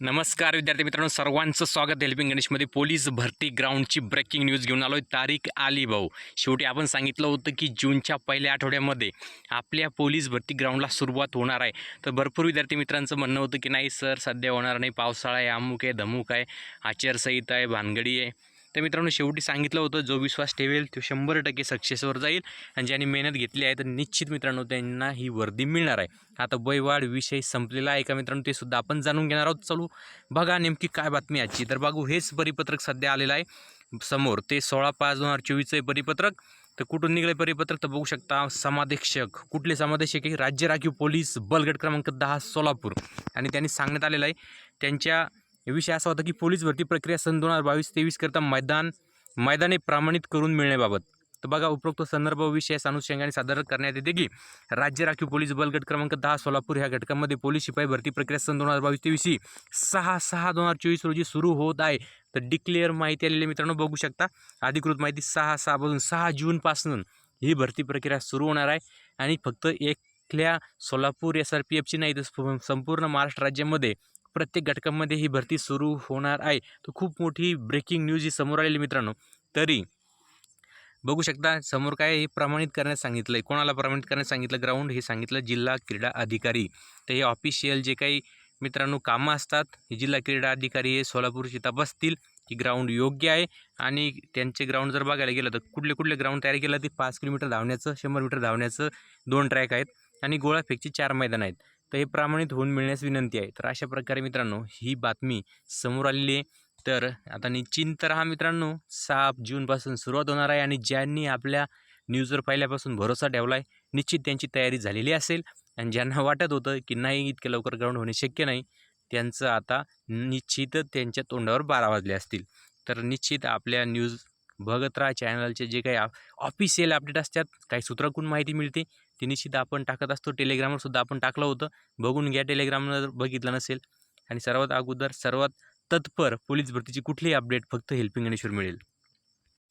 नमस्कार विद्यार्थी मित्रांनो. सर्वांचं स्वागत हेल्पिंग गणेशमध्ये. पोलीस भरती ग्राउंडची ब्रेकिंग न्यूज घेऊन आलो आहे तारीख आली भाऊ. शेवटी आपण सांगितलं होतं की जूनच्या पहिल्या आठवड्यामध्ये आपल्या पोलीस भरती ग्राउंडला सुरुवात होणार आहे. तर भरपूर विद्यार्थी मित्रांचं म्हणणं होतं की नाही सर सध्या होणार नाही. पावसाळा आहे अमुक आहे धमुक आहे. आचारसंहिता आहे भानगडी आहे. तर मित्रांनो शेवटी सांगितलं होतं जो विश्वास ठेवेल तो शंभर टक्के सक्सेसवर जाईल. आणि ज्यांनी मेहनत घेतली आहे तर निश्चित मित्रांनो त्यांना ही वर्दी मिळणार आहे. आता वयवाढ विषय संपलेला आहे का मित्रांनो ते सुद्धा आपण जाणून घेणार आहोत. चालू बघा नेमकी काय बातमी आजची. तर बघू हेच परिपत्रक सध्या आलेलं आहे. समोर ते सोळा पाच दोन हजार चोवीसचं आहे परिपत्रक. तर कुठून निघले परिपत्रक? तर बघू शकता समादेशक कुठले समादेशक आहे? राज्य राखीव पोलीस बलगट क्रमांक दहा सोलापूर. आणि त्यांनी सांगण्यात आलेलं आहे त्यांच्या विषय असा होता की पोलीस भरती प्रक्रिया सन दोन हजार बावीस तेवीस करता मैदान मैदाने प्रमाणित करून मिळण्याबाबत. तर बघा उपरोक्त संदर्भ विषयास अनुषंगाने सादर करण्यात येते की राज्य राखीव पोलीस बल गट क्रमांक दहा सोलापूर ह्या घटकामध्ये पोलीस शिपाई भरती प्रक्रिया सन दोन हजार बावीस तेवीस ही सहा सहा दोन हजार चोवीस रोजी सुरू होत आहे. तर डिक्लेअर माहिती आलेली मित्रांनो बघू शकता. अधिकृत माहिती सहा सहापासून सहा जूनपासून ही भरती प्रक्रिया सुरू होणार आहे. आणि फक्त एकल्या सोलापूर एस आर पी एफची नाही तर संपूर्ण महाराष्ट्र राज्यामध्ये प्रत्येक घटकामध्ये ही भरती सुरू होणार आहे. तर खूप मोठी ब्रेकिंग न्यूज ही समोर आलेली मित्रांनो. तरी बघू शकता समोर काय हे प्रमाणित करण्यास सांगितलं आहे कोणाला प्रमाणित करण्यास सांगितलं? ग्राउंड हे सांगितलं जिल्हा क्रीडा अधिकारी. तर हे ऑफिशियल जे काही मित्रांनो कामं असतात हे जिल्हा क्रीडा अधिकारी हे सोलापूरची तपासतील की ग्राउंड योग्य आहे. आणि त्यांचे ग्राउंड जर बघायला गेलं तर कुठले कुठले ग्राउंड तयार केलं? ते पाच किलोमीटर धावण्याचं शंभर मीटर धावण्याचं दोन ट्रॅक आहेत. आणि गोळाफेकचे चार मैदान आहेत. तर हे प्रमाणित होऊन मिळण्यास विनंती आहे. तर अशा प्रकारे मित्रांनो ही बातमी समोर आलेली आहे. तर आता निश्चिंत राहा मित्रांनो सहा जूनपासून सुरुवात होणार आहे आणि ज्यांनी आपल्या न्यूजवर पहिल्यापासून भरोसा ठेवला आहे निश्चित त्यांची तयारी झालेली असेल. आणि ज्यांना वाटत होतं की नाही इतक्या लवकर ग्राउंड होणे शक्य नाही त्यांचं आता निश्चित त्यांच्या तोंडावर बारा वाजले असतील. तर निश्चित आपल्या न्यूज बघत राहा चॅनलचे जे काही ऑफिशियल अपडेट असतात काही सूत्राकडून माहिती मिळते ती निश्चित आपण टाकत असतो. टेलिग्रामवर सुद्धा आपण टाकलं होतं. बघून घ्या टेलिग्रामवर बघितलं नसेल आणि सर्वात अगोदर सर्वात तत्पर पोलीस भरतीची कुठलीही अपडेट फक्त हेल्पिंग गणेशवर मिळेल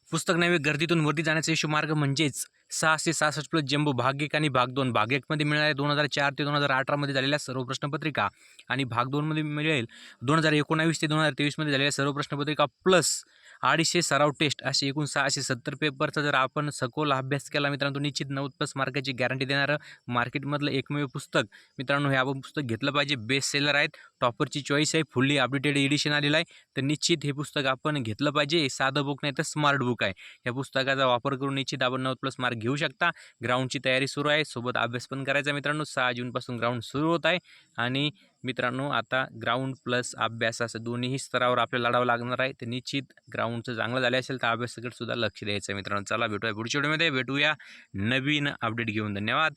पुस्तक नव्हे गर्दीतून वरती जाण्याचा यशू मार्ग म्हणजेच सहाशे सहासष्ट प्लस जम्बो भाग एक आणि भाग दोन. भाग एकमध्ये आहे दोन हजार चार ते दोन हजार अठरामध्ये झालेल्या सर्व प्रश्नपत्रिका आणि भाग दोनमध्ये मिळेल दोन हजार एकोणावीस ते दोन हजार तेवीसमध्ये झालेल्या सर्व प्रश्नपत्रिका प्लस अडीचशे सराव टेस्ट असे एकूण सहाशे सत्तर पेपरचा जर आपण सखोल अभ्यास केला मित्रांनो निश्चित नव्वद प्लस मार्काची गॅरंटी देणारं मार्केटमधलं एकमेव पुस्तक मित्रांनो हे आपण पुस्तक घेतलं पाहिजे. बेस्ट सेलर आहेत. टॉपरची चॉईस आहे. फुल्ली अपडेटेड एडिशन आलेलं आहे. तर निश्चित हे पुस्तक आपण घेतलं पाहिजे. साधं बुक नाही तर स्मार्ट बुक आहे. या पुस्तकाचा वापर करून निश्चित आपण नव्वद प्लस मार्क घेऊ शकता. ग्राउंडची तयारी सुरू आहे. सोबत अभ्यास पण करायचा मित्रांनो. सहा जूनपासून ग्राउंड सुरू होत आहे. आणि मित्रांनो आता ग्राउंड प्लस अभ्यास असं दोन्हीही स्तरावर आपल्याला लढावं लागणार आहे. तर निश्चित ग्राउंडचं चांगलं झालं असेल तर अभ्यासाकडे सुद्धा लक्ष द्यायचं आहे मित्रांनो. चला भेटूया पुढच्या व्हिडिओमध्ये. भेटूया. नवीन अपडेट घेऊन. धन्यवाद.